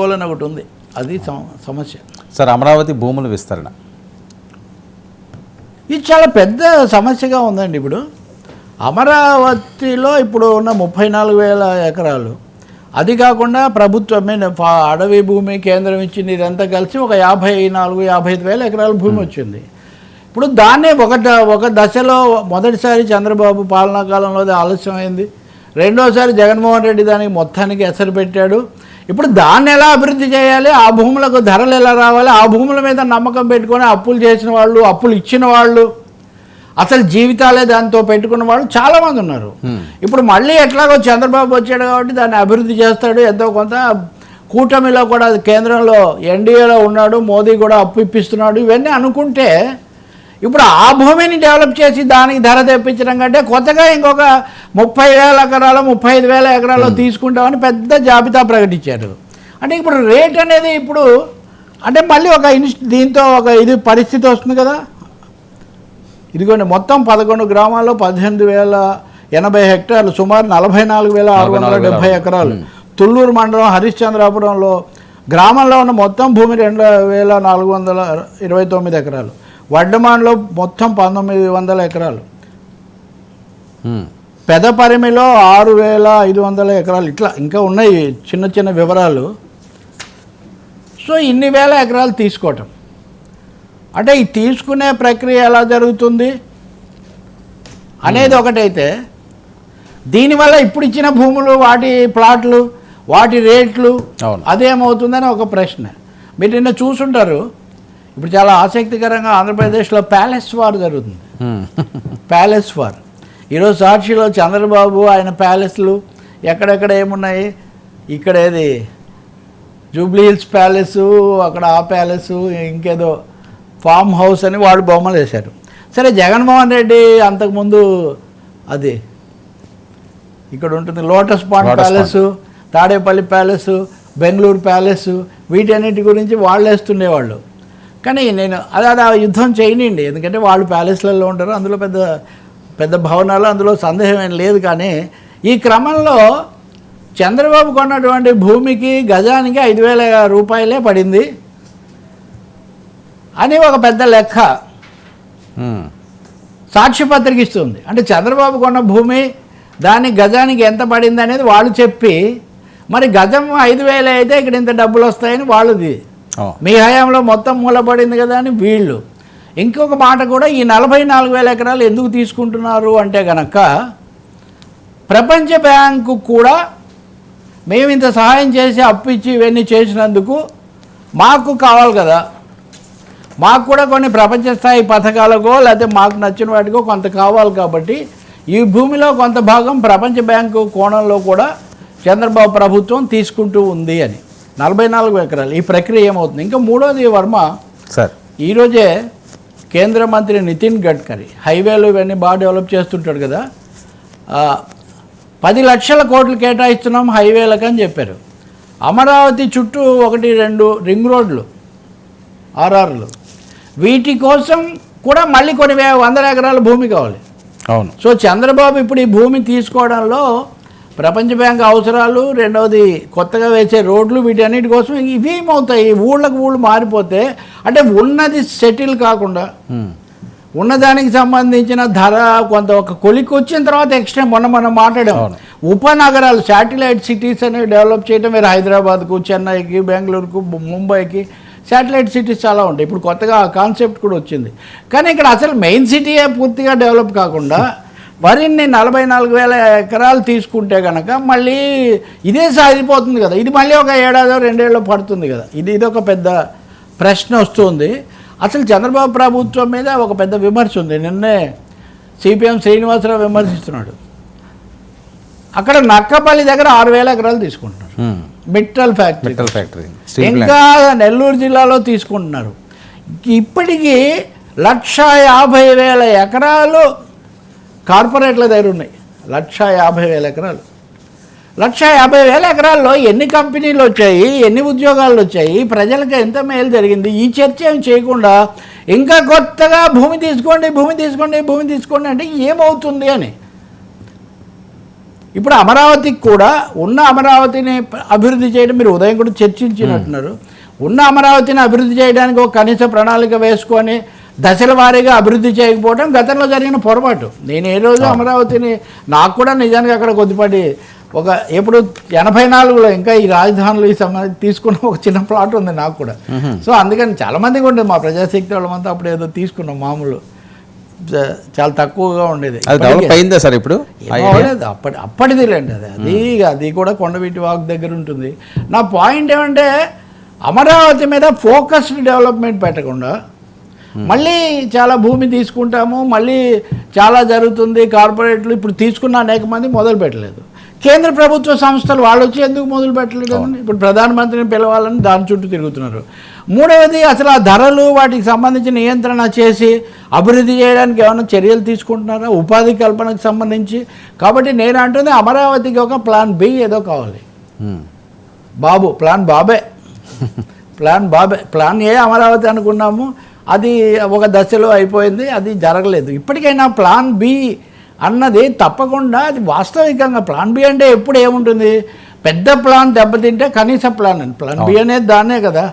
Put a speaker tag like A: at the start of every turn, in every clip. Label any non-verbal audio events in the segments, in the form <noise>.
A: పోలని ఒకటి ఉంది. అది సమ- సమస్య.
B: సార్ అమరావతి భూముల విస్తరణ.
A: ఇది చాలా పెద్ద సమస్యగా ఉందండి ఇప్పుడు. అమరావతిలో ఇప్పుడు ఉన్న ముప్పై నాలుగు వేల ఎకరాలు. అది కాకుండా ప్రభుత్వం మీద ఫా- అడవి భూమి కేంద్రం ఇచ్చింది ఇదంతా కలిసి ఒక యాభై నాలుగు యాభై ఐదు వేల ఎకరాల భూమి వచ్చింది. ఇప్పుడు దాన్నే ఒక ఒక దశలో మొదటిసారి చంద్రబాబు పాలనా కాలంలో అది ఆలస్యమైంది. రెండోసారి జగన్మోహన్ రెడ్డి దానికి మొత్తానికి ఎసరు పెట్టాడు. ఇప్పుడు దాన్ని ఎలా అభివృద్ధి చేయాలి? ఆ భూములకు ధరలు ఎలా రావాలి? ఆ భూముల మీద నమ్మకం పెట్టుకొని అప్పులు చేసిన వాళ్ళు అప్పులు ఇచ్చిన వాళ్ళు అసలు జీవితాలే దాంతో పెట్టుకున్న వాళ్ళు చాలామంది ఉన్నారు. ఇప్పుడు మళ్ళీ ఎట్లాగో చంద్రబాబు వచ్చాడు కాబట్టి దాన్ని అభివృద్ధి చేస్తాడు. ఎంతో కొంత కూటమిలో కూడా కేంద్రంలో ఎన్డీఏలో ఉన్నాడు మోదీ కూడా అప్పు ఇప్పిస్తున్నాడు. ఇవన్నీ అనుకుంటే ఇప్పుడు ఆ భూమిని డెవలప్ చేసి దానికి ధర తెప్పించడం కంటే కొత్తగా ఇంకొక ముప్పై వేల ఎకరాలు ముప్పై ఐదు వేల ఎకరాలు తీసుకుంటామని పెద్ద జాబితా ప్రకటించారు. అంటే ఇప్పుడు రేట్ అనేది ఇప్పుడు అంటే మళ్ళీ ఒక ఇన్స్ దీంతో ఒక ఇది పరిస్థితి వస్తుంది కదా. ఇదిగోండి మొత్తం పదకొండు గ్రామాల్లో పద్దెనిమిది వేల ఎనభై హెక్టార్లు సుమారు నలభై నాలుగు వేల ఆరు వందల డెబ్బై ఎకరాలు. తుళ్ళూరు మండలం హరిశ్చంద్రాపురంలో గ్రామంలో ఉన్న మొత్తం భూమి రెండు వేల నాలుగు వందల ఇరవై తొమ్మిది ఎకరాలు. వడ్డమాన్లో మొత్తం పంతొమ్మిది వందల ఎకరాలు. పెదపరిమిలో ఆరు వేల ఐదు వందల ఎకరాలు. ఇట్లా ఇంకా ఉన్నాయి చిన్న చిన్న వివరాలు. సో ఇన్ని వేల ఎకరాలు తీసుకోవటం. అంటే ఈ తీసుకునే ప్రక్రియ ఎలా జరుగుతుంది? అనేది ఒకటైతే దీనివల్ల ఇప్పుడు ఇచ్చిన భూములు వాటి ప్లాట్లు వాటి రేట్లు. అదేమవుతుందని ఒక ప్రశ్న. మీరు నిన్న చూసుంటారు ఇప్పుడు చాలా ఆసక్తికరంగా ఆంధ్రప్రదేశ్లో ప్యాలెస్ వార్ జరుగుతుంది.
B: హ్మ్. <laughs>
A: Palace war. ఈరోజు సాక్షిలో చంద్రబాబు ఆయన ప్యాలెస్లు ఎక్కడెక్కడ ఏమున్నాయి? ఇక్కడ ఏది? జూబ్లీ హిల్స్ ప్యాలెస్ అక్కడ ఆ ప్యాలెస్ ఇంకేదో ఫామ్ హౌస్ అని వాడు బొమ్మలు వేశారు. సరే జగన్మోహన్ రెడ్డి అంతకుముందు అది ఇక్కడ ఉంటుంది lotus pond. Palace Tadepalli palace Bengaluru palace వీటన్నిటి గురించి వాళ్ళు వేస్తుండేవాళ్ళు. కానీ నేను అది అది ఆ యుద్ధం చేయనండి ఎందుకంటే వాళ్ళు ప్యాలెస్లలో ఉంటారు అందులో పెద్ద పెద్ద భవనాలు అందులో సందేహం ఏం లేదు కానీ ఈ క్రమంలో చంద్రబాబు కొన్నటువంటి భూమికి గజానికి ఐదు వేల రూపాయలే పడింది అని ఒక పెద్ద లెక్క
B: హ్మ్.
A: సాక్ష్యపత్రిక ఇస్తుంది అంటే చంద్రబాబు కొన్న భూమి దాని గజానికి ఎంత పడింది అనేది వాళ్ళు చెప్పి మరి గజం ఐదు వేలు అయితే ఇక్కడ ఇంత డబ్బులు వస్తాయని వాళ్ళది. మీ హయాంలో మొత్తం మూలపడింది కదా అని వీళ్ళు. ఇంకొక మాట కూడా ఈ నలభై నాలుగు వేల ఎకరాలు ఎందుకు తీసుకుంటున్నారు అంటే గనక ప్రపంచ బ్యాంకు కూడా మేము ఇంత సహాయం చేసి అప్పు ఇచ్చి ఇవన్నీ చేసినందుకు మాకు కావాలి కదా. మాకు కూడా కొన్ని ప్రపంచ స్థాయి పథకాలకో లేకపోతే మాకు నచ్చిన వాటికో కొంత కావాలి కాబట్టి ఈ భూమిలో కొంత భాగం ప్రపంచ బ్యాంకు కోణంలో కూడా చంద్రబాబు ప్రభుత్వం తీసుకుంటూ ఉంది అని. నలభై నాలుగు ఎకరాలు. ఈ ప్రక్రియ ఏమవుతుంది? ఇంకా మూడోది వర్మ
B: సార్.
A: ఈరోజే కేంద్ర మంత్రి నితిన్ గడ్కరీ హైవేలు ఇవన్నీ బాగా డెవలప్ చేస్తుంటాడు కదా. పది లక్షల కోట్లు కేటాయిస్తున్నాం హైవేలకు అని చెప్పారు. అమరావతి చుట్టూ ఒకటి రెండు రింగ్ రోడ్లు ఆర్ఆర్లు. వీటి కోసం కూడా మళ్ళీ కొన్ని వందల ఎకరాల భూమి కావాలి.
B: అవును.
A: సో చంద్రబాబు ఇప్పుడు ఈ భూమి తీసుకోవడంలో ప్రపంచ బ్యాంక్ అవసరాలు రెండవది కొత్తగా వేసే రోడ్లు వీటన్నిటి కోసం ఇవి ఏమవుతాయి ఊళ్ళకు ఊళ్ళు మారిపోతే అంటే ఉన్నది సెటిల్ కాకుండా. ఉన్నదానికి సంబంధించిన ధర కొంత ఒక కొలికి వచ్చిన తర్వాత ఎక్స్ట్రా మొన్న మనం మాట్లాడాం. ఉపనగరాలు శాటిలైట్ సిటీస్ అనేవి డెవలప్ చేయడం మీరు హైదరాబాద్కు చెన్నైకి బెంగళూరుకు ముంబైకి శాటిలైట్ సిటీస్ చాలా ఉంటాయి ఇప్పుడు కొత్తగా ఆ కాన్సెప్ట్ కూడా వచ్చింది కానీ ఇక్కడ అసలు మెయిన్ సిటీయే పూర్తిగా డెవలప్ కాకుండా మరిన్ని నలభై నాలుగు వేల ఎకరాలు తీసుకుంటే కనుక మళ్ళీ ఇదే సాగిపోతుంది కదా. ఇది మళ్ళీ ఒక ఏడాదో రెండేళ్ళు పడుతుంది కదా. ఇది ఇది ఒక పెద్ద ప్రశ్న వస్తుంది. అసలు చంద్రబాబు ప్రభుత్వం మీద ఒక పెద్ద విమర్శ ఉంది. నిన్నే సిపిఎం శ్రీనివాసరావు విమర్శిస్తున్నాడు. అక్కడ నక్కపల్లి దగ్గర ఆరు వేల ఎకరాలు తీసుకుంటున్నారు. మిట్టల్ ఫ్యాక్టరీ.
B: మెటల్ ఫ్యాక్టరీ
A: ఇంకా నెల్లూరు జిల్లాలో తీసుకుంటున్నారు. ఇప్పటికీ లక్ష యాభై వేల ఎకరాలు కార్పొరేట్ల దగ్గర ఉన్నాయి. లక్ష యాభై వేల ఎకరాలు. లక్ష యాభై వేల ఎకరాల్లో ఎన్ని కంపెనీలు వచ్చాయి ఎన్ని ఉద్యోగాలు వచ్చాయి ప్రజలకు ఎంత మేలు జరిగింది ఈ చర్చ ఏం చేయకుండా ఇంకా కొత్తగా భూమి తీసుకోండి భూమి తీసుకోండి భూమి తీసుకోండి అంటే ఏమవుతుంది అని. ఇప్పుడు అమరావతికి కూడా ఉన్న అమరావతిని అభివృద్ధి చేయడం మీరు ఉదయం కూడా చర్చించినట్టున్నారు. ఉన్న అమరావతిని అభివృద్ధి చేయడానికి ఒక కనీస ప్రణాళిక వేసుకొని దశల వారీగా అభివృద్ధి చేయకపోవడం గతంలో జరిగిన పొరపాటు. నేను ఏ రోజు అమరావతిని నాకు కూడా నిజానికి అక్కడ కొద్దిపాటి ఒక ఎప్పుడు ఎనభై నాలుగులో ఇంకా ఈ రాజధానులు ఈ సంబంధించి తీసుకున్న ఒక చిన్న ప్లాట్ ఉంది నాకు కూడా. సో అందుకని చాలా మందికి ఉండేది మా ప్రజాశక్తి వాళ్ళమంతా అప్పుడు ఏదో తీసుకున్నాం మామూలు. చాలా తక్కువగా ఉండేది.
B: అయిందా సార్ ఇప్పుడు.
A: అప్పటి అప్పటిదిలేండి అది. అది అది కూడా కొండవీటి వాక్ దగ్గర ఉంటుంది. నా పాయింట్ ఏమంటే అమరావతి మీద ఫోకస్డ్ డెవలప్మెంట్ పెట్టకుండా మళ్ళీ చాలా భూమి తీసుకుంటాము మళ్ళీ చాలా జరుగుతుంది కార్పొరేట్లు ఇప్పుడు తీసుకున్న అనేక మంది మొదలు పెట్టలేదు. కేంద్ర ప్రభుత్వ సంస్థలు వాళ్ళు వచ్చి ఎందుకు మొదలు పెట్టలేదు ఇప్పుడు ప్రధానమంత్రిని పిలవాలని దాని చుట్టూ తిరుగుతున్నారు. మూడవది అసలు ఆ ధరలు వాటికి సంబంధించి నియంత్రణ చేసి అభివృద్ధి చేయడానికి ఏమైనా చర్యలు తీసుకుంటున్నారా? ఉపాధి కల్పనకు సంబంధించి. కాబట్టి నేను అంటుంది అమరావతికి ఒక ప్లాన్ బి ఏదో కావాలి. బాబు ప్లాన్ బాబే. ప్లాన్ బాబే. ప్లాన్ ఏ అమరావతి అనుకున్నాము. అది ఒక దశలో అయిపోయింది అది జరగలేదు. ఇప్పటికైనా ప్లాన్ బి అన్నది తప్పకుండా అది వాస్తవికంగా ప్లాన్ బి అంటే ఎప్పుడు ఏముంటుంది? పెద్ద ప్లాన్ దెబ్బతింటే కనీస ప్లాన్ అని. ప్లాన్ బి అనేది దాన్నే కదా.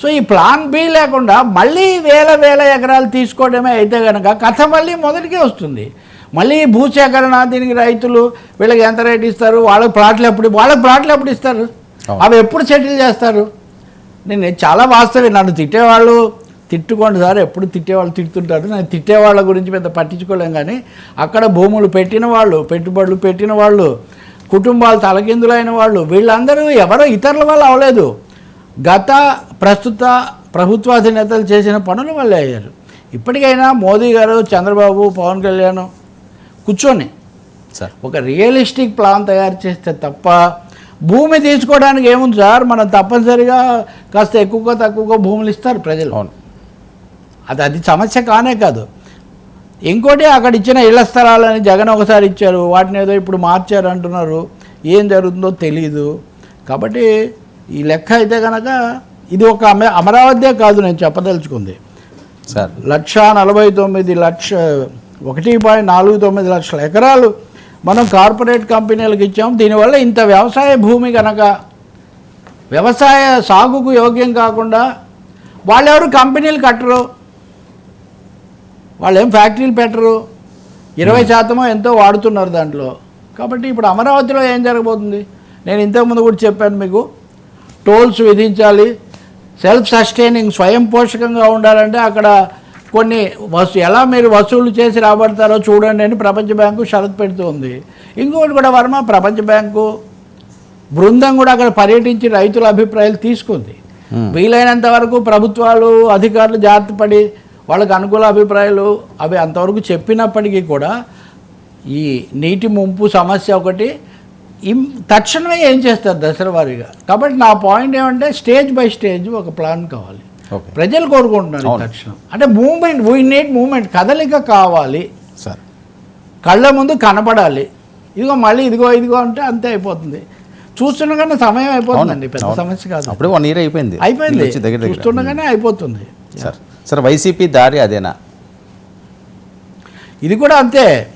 A: సో ఈ ప్లాన్ బి లేకుండా మళ్ళీ వేల వేల ఎకరాలు తీసుకోవడమే అయితే కనుక కథ మళ్ళీ మొదటికే వస్తుంది. మళ్ళీ భూసేకరణ దీనికి రైతులు వీళ్ళకి ఎంత రేట్ ఇస్తారు? వాళ్ళకి ప్లాట్లు ఎప్పుడు వాళ్ళకి ప్లాట్లు ఎప్పుడు ఇస్తారు. అవి ఎప్పుడు సెటిల్ చేస్తారు? నేను చాలా వాస్తవం. నన్ను తిట్టేవాళ్ళు తిట్టుకోండి సార్ ఎప్పుడు తిట్టేవాళ్ళు తిడుతుంటారు. నేను తిట్టేవాళ్ళ గురించి పెద్ద పట్టించుకోలేం కానీ అక్కడ భూములు పెట్టిన వాళ్ళు పెట్టుబడులు పెట్టిన వాళ్ళు కుటుంబాలు తలకిందులైన వాళ్ళు వీళ్ళందరూ ఎవరో ఇతరుల వల్ల అవలేదు గత ప్రస్తుత ప్రభుత్వాధినేతలు చేసిన పనుల వల్లే అయ్యారు. ఇప్పటికైనా మోదీ గారు చంద్రబాబు పవన్ కళ్యాణ్ కూర్చొని
B: సార్.
A: ఒక రియలిస్టిక్ ప్లాన్ తయారు చేస్తే తప్ప భూమి తీసుకోవడానికి ఏముంది సార్? మనం తప్పనిసరిగా కాస్త ఎక్కువగా తక్కువగా భూములు ఇస్తారు ప్రజలు.
B: అవును.
A: అది అది సమస్య కానే కాదు. ఇంకోటి అక్కడ ఇచ్చిన ఇళ్ళ స్థలాలని జగన్ ఒకసారి ఇచ్చారు. వాటిని ఏదో ఇప్పుడు మార్చారు అంటున్నారు. ఏం జరుగుతుందో తెలియదు కాబట్టి ఈ లెక్క అయితే కనుక ఇది ఒక అమ అమరావతిదే కాదు నేను చెప్పదలుచుకుంది.
B: సార్.
A: లక్ష నలభై తొమ్మిది లక్ష ఒకటి పాయింట్ నాలుగు తొమ్మిది లక్షల ఎకరాలు మనం కార్పొరేట్ కంపెనీలకు ఇచ్చాం. దీనివల్ల ఇంత వ్యవసాయ భూమి కనుక వ్యవసాయ సాగుకు యోగ్యం కాకుండా వాళ్ళెవరు కంపెనీలు కట్టరు? వాళ్ళు ఏం ఫ్యాక్టరీలు పెట్టరు. ఇరవై శాతమో ఎంతో వాడుతున్నారు దాంట్లో. కాబట్టి ఇప్పుడు అమరావతిలో ఏం జరగబోతుంది? నేను ఇంతకుముందు కూడా చెప్పాను మీకు. టోల్స్ విధించాలి. సెల్ఫ్ సస్టైనింగ్ స్వయం పోషకంగా ఉండాలంటే అక్కడ కొన్ని వస్తు ఎలా మీరు వసూలు చేసి రాబడతారో చూడండి అని ప్రపంచ బ్యాంకు షరతు పెడుతుంది ఇంకొకటి కూడా వర్మ ప్రపంచ బ్యాంకు బృందం కూడా అక్కడ పర్యటించి రైతుల అభిప్రాయాలు తీసుకుంది. వీలైనంత వరకు ప్రభుత్వాలు అధికారులు జాగ్రత్త పడి వాళ్ళకి అనుకూల అభిప్రాయాలు అవి అంతవరకు చెప్పినప్పటికీ కూడా ఈ నీటి ముంపు సమస్య ఒకటి తక్షణమే ఏం చేస్తారు దశల వారీగా. కాబట్టి నా పాయింట్ ఏమంటే స్టేజ్ బై స్టేజ్ ఒక ప్లాన్ కావాలి. ప్రజలు కోరుకుంటున్నారు తక్షణం. అంటే మూమెంట్ వీ నీడ్ మూమెంట్ కదలిక కావాలి.
B: సార్.
A: కళ్ళ ముందు కనపడాలి. ఇదిగో మళ్ళీ ఇదిగో ఇదిగో అంటే అంతే అయిపోతుంది. చూస్తుండగానే సమయం అయిపోతుందండి. పెద్ద. సమస్య కాదు.
B: అప్పుడే వన్ ఇయర్ అయిపోయింది.
A: అయిపోయింది. చూస్తుండగానే అయిపోతుంది.
B: సార్. సార్ వైసీపీ దారి అదేనా?
A: ఇది కూడా అంతే.